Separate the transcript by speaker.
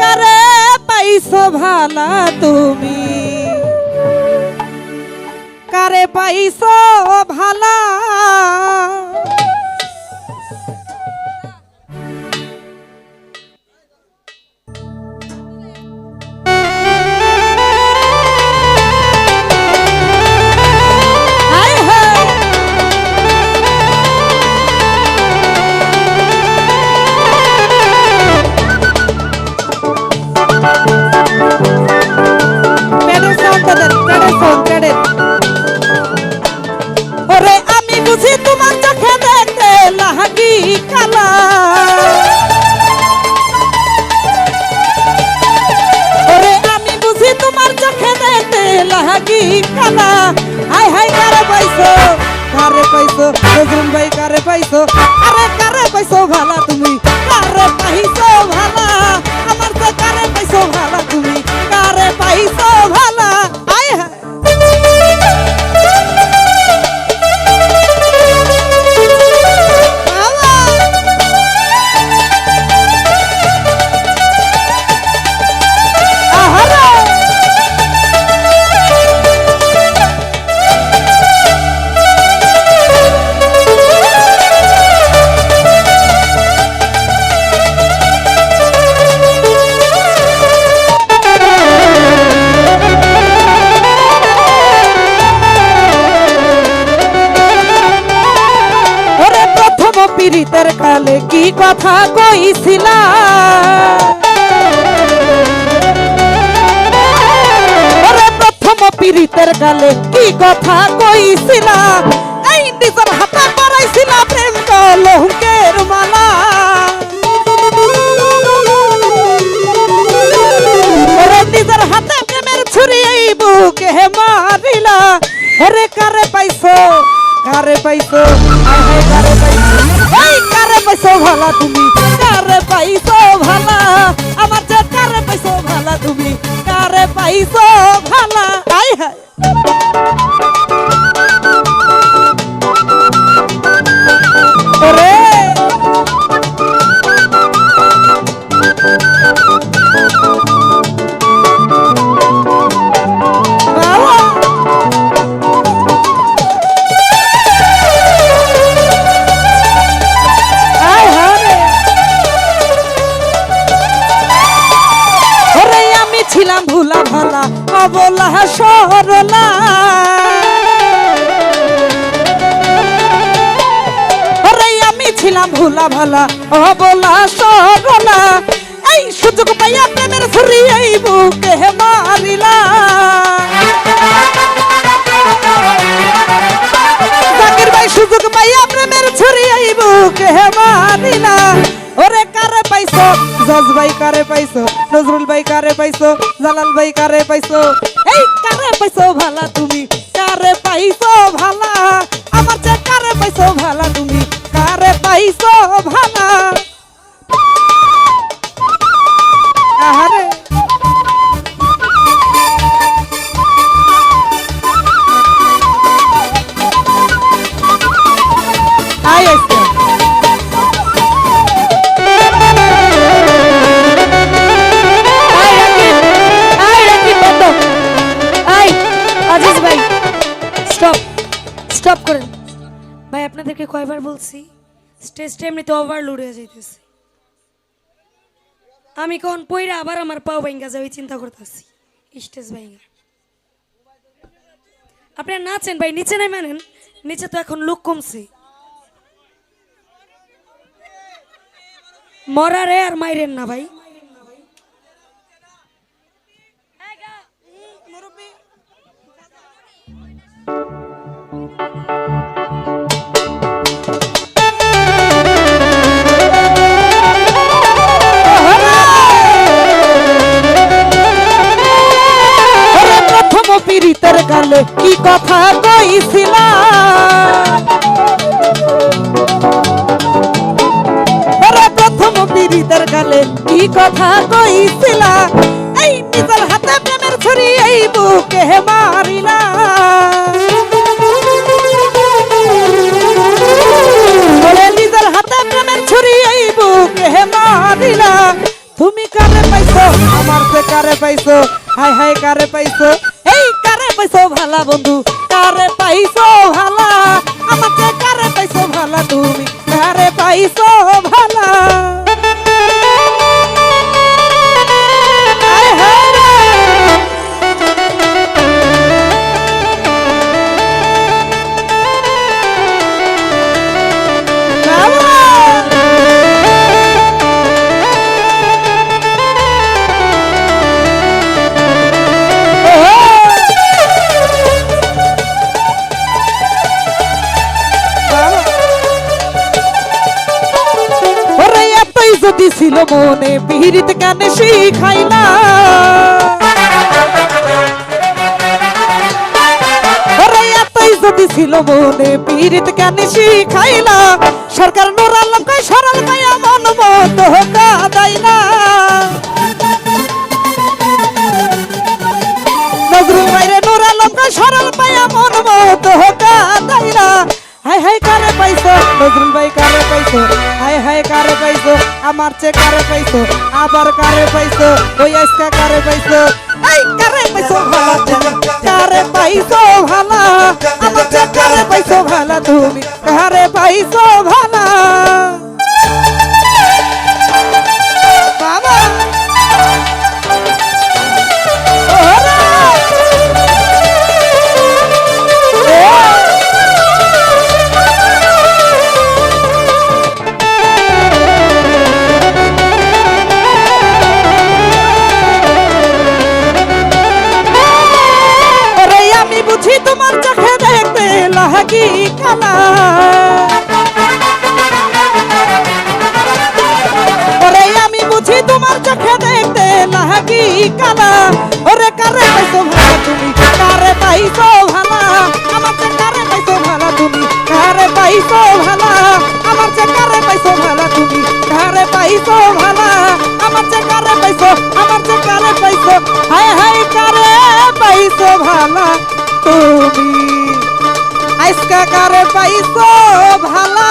Speaker 1: কারে পাইছো ভালা তুমি? কারে পাইছো ভালা লাহাগি কালা হাই হাই, কারে পাইছো? কারে পাইছো? নজরুল ভাই, কারে পাইছো? আরে, কারে পাইছো ভালা তুমি? কারে পাইছো ভালা? পীড়িতের কালে কি কথা কইছিলা? প্রথম পীড়িতের কালে কি কথা কইছিলা? মালা। কারে পাইছো? কারে পাইছো? আয় কারে পাইছো ভালা তুমি কারে পাইছো ভালা আমার যে কারে পাইছো ভালা তুমি কারে পাইছো ভালা আয় হায় ভালা অবলা সরলা আমি ছিলাম ভুলা ভালা অবলা সরলা এই সুযোগ পাইয়া প্রেমের ছুরি এই বুকে মারিলা। জাকির ভাই, সুযোগ পাইয়া প্রেমের ছুরি এই বুকে মারিলা। ওরে কারে পাইছো? জজ ভাই কারে পাইছো? নজরুল ভাই কারে পাইছো? জালাল ভাই কারে পাইছো? এই কারে পাইছো ভালা তুমি? কারে পাইছো ভালা? আমার যে কারে পাইছো ভালা তুমি? কারে পাইছো ভালা? আহারে। আজকে।
Speaker 2: আপনাদেরকে কয়বার বলছি? স্টেজটা এমনিতে ওভারলোড হয়ে যাইতেছে। আমি কখন পইরা আবার আমার পাও ভাঙ্গা যাবে চিন্তা করতেছি। স্টেজ ভাঙ্গা আপনারা নাচেন ভাই, নিচে নাই মানেন নিচে তো এখন লোক কমছে। মরারে আর মাইরেন না ভাই।
Speaker 1: পীড়িতের গালে, কি কথা কইছিলা ওরে প্রথম পীড়িতের গালে কি কথা কইছিলা এই নিজের হাতে প্রেমের ছুরি এই বুকে মারিলা নিজের হাতে প্রেমের ছুরি এই বুকে মারিলা তুমি কারে পাইছো? আমার কারে পাইছো? হাই হাই কারে পাইছো? কারে পাইছো ভালা? আমাকে কারে পাইছো ভালা তুমি? কারে পাইছো? যদি ছিল মনে পিহিরিত কানে শিখাইলা যদি ছিল মনে পীড়িত কেন শিখাইলা সরকার নোরাল কয় সরল কয়া মন মত নজরুল হাই হাই কারে পাইছো? নজরুল ভাই কারে পাইছো? হাই হাই কারে পাইছো? আমার চে কারে পাইছো? আবার কারে পাইছো? ওই আজকা কারে পাইছো? এই কারে পাইছো ভালা? কারে পাইছো ভালা? আমার চে কারে পাইছো ভালা তুমি? কারে পাইছো ভালা? লাগি কালা ওরে, আমি বুঝি তোমার চোখে দেখতে লাগি কালা ওরে, কারে পাইছো ভালা তুমি? কারে পাইছো ভালা? আমার চে কারে পাইছো ভালা তুমি? কারে পাইছো ভালা? আমার চে কারে পাইছো ভালা তুমি? কারে পাইছো ভালা? আমার চে কারে পাইছো, আমার চে কারে পাইছো? হায় হায়, কারে পাইছো ভালা তুমি? इसका कार्य पैसो भला